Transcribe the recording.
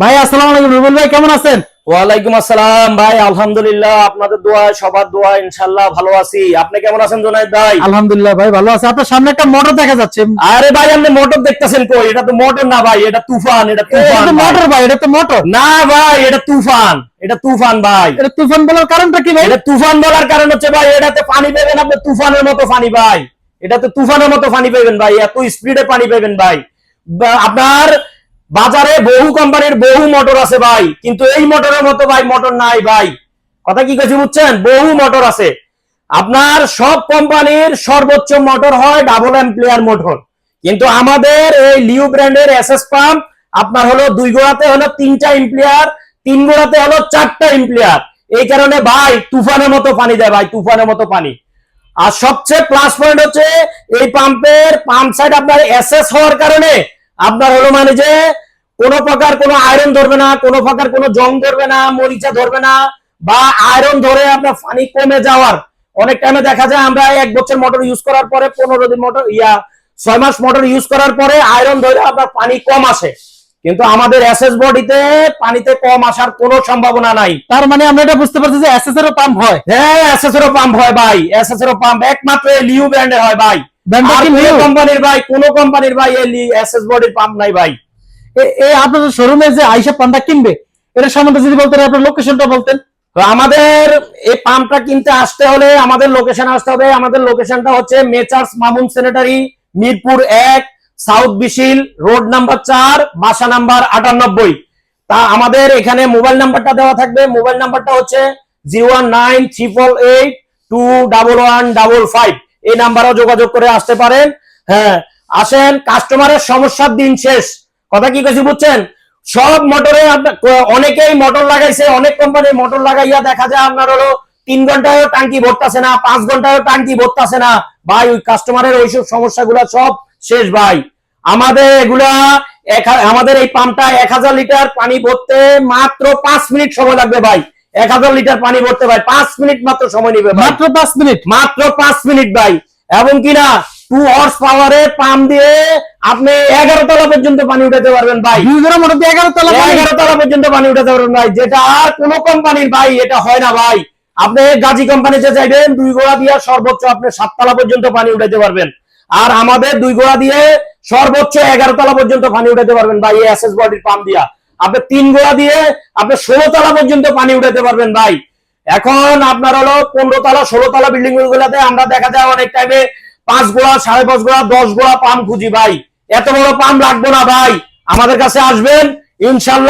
ভাই আসসালাম আলাইকুম। রুবেল ভাই কেমন আছেন? ওয়ালাইকুম আসসালাম। ভাই আলহামদুলিল্লাহ আপনাদের দোয়া সবার দোয়া ইনশাল্লাহ ভালো আছি। আপনি কেমন আছেন জোনায়েদ ভাই? আলহামদুলিল্লাহ ভাই ভালো আছে। আপনার সামনে একটা মোটর দেখা যাচ্ছে। আরে ভাই আপনি মোটর দেখতেছেন কই? এটা তো মোটর না ভাই এটা তুফান এটা তুফান। মোটর ভাই। এটা তো মোটর না ভাই এটা তুফান এটা তুফান ভাই। এটা তুফান বলার কারণটা কি ভাই? এটা তুফান বলার কারণ হচ্ছে ভাই এটাতে পানি পাবেন আপনি তুফানের মতো পানি ভাই। এটাতে তুফানের মতো পানি পাবেন ভাই এত স্পিডে পানি পাবেন ভাই। আপনার বাজারে বহু কোম্পানির বহু মোটর আছে ভাই। কিন্তু এই মোটরের মতো ভাই মোটর নাই ভাই। কথা কি কইছি বুঝছেন? বহু মোটর আছে। আপনার সব কোম্পানির সর্বোচ্চ মোটর হয় ডাবল এম্প্লিয়ার মোটর কিন্তু আমাদের এই লিউ ব্র্যান্ডের এসএস পাম্প আপনার হলো দুই গোড়াতে হলো তিনটা এম্প্লিয়ার তিন গোড়াতে হলো চারটা এম্প্লিয়ার এই কারণে ভাই তুফানের মতো পানি দেয় ভাই, তুফানের মতো পানি। আর সবচেয়ে প্লাস পয়েন্ট হচ্ছে এই পাম্পের পাম্প সাইড আপনার এসএস হওয়ার কারণে আপনার হলো মানে যে কোনো প্রকার কোনো আয়রন ধরবে না কোনো প্রকার কোনো জং ধরবে না মরিচা ধরবে না বা আয়রন ধরে আপনার পানি কমে যাওয়ার। অনেক টাইমে দেখা যায় আমরা এক বছর মোটর ইউজ করার পরে পনেরো দিন মোটর ইয়া ছয় মাস মোটর ইউজ করার পরে আয়রন ধরে আপনার পানি কম আসে। কিন্তু আমাদের এসএস বডিতে পানিতে কম আসার কোনো সম্ভাবনা নাই। তার মানে আমরা এটা বুঝতে পারছি যে এসএস এর পাম্প হয়। হ্যাঁ এসএসএর পাম্প হয় ভাই। এসএসএর পাম্প একমাত্র লিউ ব্র্যান্ডের হয় ভাই। কোম্পানির ভাই কোন কোম্পানির ভাই এসএস বডির পাম্প নাই ভাই। এই আপনাদের শোরুমে যে আইসা পাম্পটা কিনবে এটা সম্বন্ধে যদি বলতেন, আপনার লোকেশনটা বলতেন। আমাদের এই পাম্পটা কিনতে আসতে হলে আমাদের লোকেশন আসতে হবে। আমাদের লোকেশনটা হচ্ছে মেচার্স মামুন স্যানিটারি মিরপুর এক, সাউথ বিশিল, রোড নাম্বার চার, বাসা নাম্বার আটানব্বই। তা আমাদের এখানে মোবাইল নাম্বারটা দেওয়া থাকবে। মোবাইল নাম্বারটা হচ্ছে zero one nine triple eight two double one double five. এই নাম্বারও যোগাযোগ করে আসতে পারেন। হ্যাঁ আসেন কাস্টমারের সমস্যার দিন শেষ। কথা কি কেছি বুঝছেন? সব মোটরে অনেকেই মোটর লাগাইছে অনেক কোম্পানির মোটর লাগাইয়া দেখা যায় আপনার হলো তিন ঘন্টায়ও টাঙ্কি ভরতাছে না পাঁচ ঘন্টায়ও টাঙ্কি ভরতাছে না। ভাই ওই কাস্টমারের ওইসব সমস্যাগুলো সব শেষ ভাই। আমাদের এগুলা আমাদের এই পাম্পটা এক হাজার লিটার পানি ভরতে মাত্র পাঁচ মিনিট সময় লাগবে ভাই। এক হাজার লিটার পানি ভরতে ভাই পাঁচ মিনিট মাত্র সময় নিবে মাত্র পাঁচ মিনিট? মাত্র পাঁচ মিনিট ভাই। এবং কিনা টু হর্স পাওয়ারের পাম্প দিয়ে আপনি এগারো তলা পর্যন্ত পানি উঠাতে পারবেন ভাই। মোটামুটি এগারো তলা এগারো তলা পর্যন্ত পানি উঠাতে পারবেন ভাই। যেটা আর কোনো কোম্পানির ভাই এটা হয় না ভাই। আপনি গাজী কোম্পানিতে চাইবেন দুই গোড়া দিয়ে সর্বোচ্চ আপনি সাততলা পর্যন্ত পানি উঠাতে পারবেন। আর আমাদের দুই গোড়া দিয়ে সর্বোচ্চ এগারো তলা পর্যন্ত পানি উঠাতে পারবেন ভাই এই এসএস বডির পাম্প দিয়া। আপনি তিন গোড়া দিয়ে আপনি ষোলো তলা পর্যন্ত পানি উঠাতে পারবেন ভাই। এখন আপনার হলো পনেরো তলা ষোলো তলা বিল্ডিং গুলাতে আমরা দেখা যায় অনেক টাইমে পাঁচ গোড়া, সাড়ে পাঁচ গোড়া, দশ গোড়া পাম খুঁজি ভাই। এত বড় পাম লাগবো না ভাই। আমাদের কাছে আসবেন, ইনশাল্লাহ